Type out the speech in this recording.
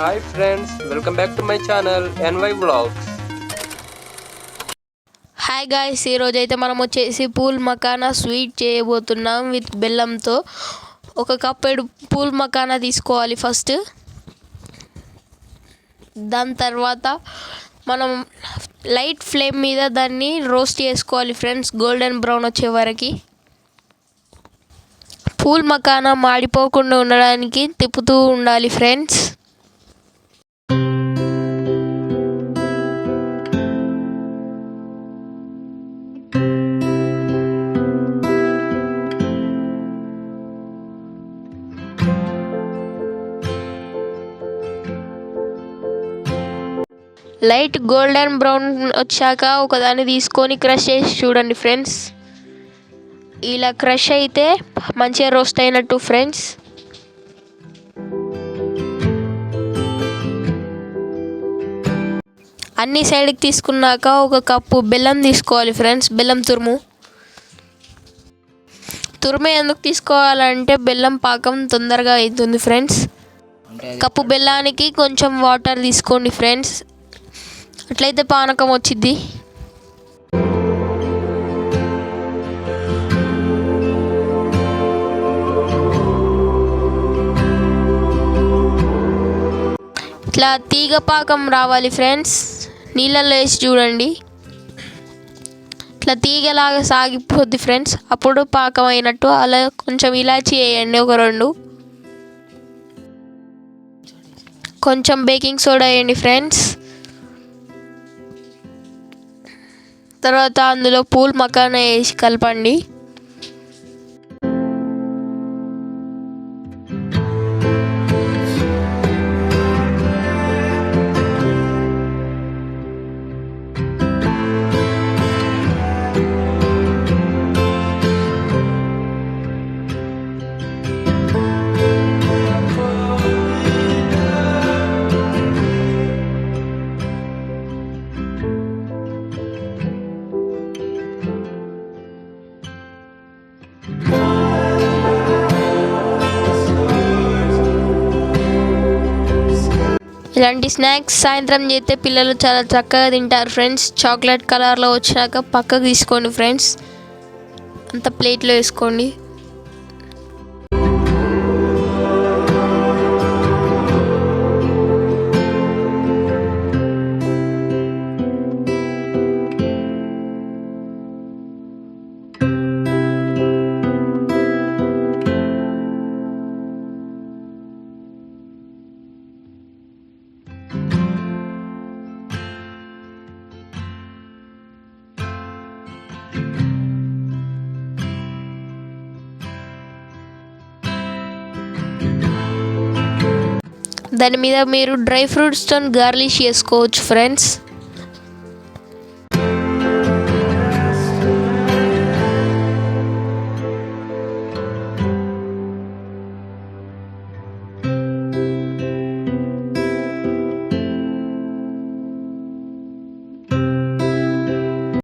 Hi friends welcome back to my channel NY blogs hi guys ఈరోజు అయితే మనం వచ్చేసి పూల్ మకానా స్వీట్ చేయబోతున్నాం విత్ బెల్లంతో. ఒక కప్పెడు పూల్ మకానా తీసుకోవాలి ఫస్ట్ దాని తర్వాత మనం లైట్ ఫ్లేమ్ మీద దాన్ని రోస్ట్ చేసుకోవాలి ఫ్రెండ్స్ గోల్డెన్ బ్రౌన్ వచ్చే వరకు. పూల్ మకానా మాడిపోకుండా ఉండడానికి తిప్పుతూ ఉండాలి ఫ్రెండ్స్ లైట్ గోల్డెన్ బ్రౌన్ వచ్చాక ఒకదాన్ని తీసుకొని క్రష్ చేసి చూడండి ఫ్రెండ్స్. ఇలా క్రష్ అయితే మంచిగా రోస్ట్ అయినట్టు ఫ్రెండ్స్. అన్ని సైడ్కి తీసుకున్నాక ఒక కప్పు బెల్లం తీసుకోవాలి ఫ్రెండ్స్ బెల్లం తురుము. తురుము ఎందుకు తీసుకోవాలంటే బెల్లం పాకం తొందరగా అవుతుంది ఫ్రెండ్స్. కప్పు బెల్లానికి కొంచెం వాటర్ తీసుకోండి ఫ్రెండ్స్. అట్లయితే పానకం వచ్చింది ఇట్లా తీగ పాకం రావాలి ఫ్రెండ్స్. నీళ్ళల్లో వేసి చూడండి. ఇట్లా తీగలాగా సాగిపోద్ది ఫ్రెండ్స్. అప్పుడు పాకం అయినట్టు అలా కొంచెం ఇలాచి వేయండి ఒక రెండు. కొంచెం బేకింగ్ సోడా వేయండి ఫ్రెండ్స్. తర్వాత అందులో పూల్ మకాన వేసి కలపండి. ఇలాంటి స్నాక్స్ సాయంత్రం చేస్తే పిల్లలు చాలా చక్కగా తింటారు ఫ్రెండ్స్. చాక్లెట్ కలర్లో వచ్చినాక పక్కకు తీసుకోండి ఫ్రెండ్స్. అంత ప్లేట్లో వేసుకోండి. దాని మీద మీరు డ్రై ఫ్రూట్స్తో గార్లిష్ చేసుకోవచ్చు ఫ్రెండ్స్.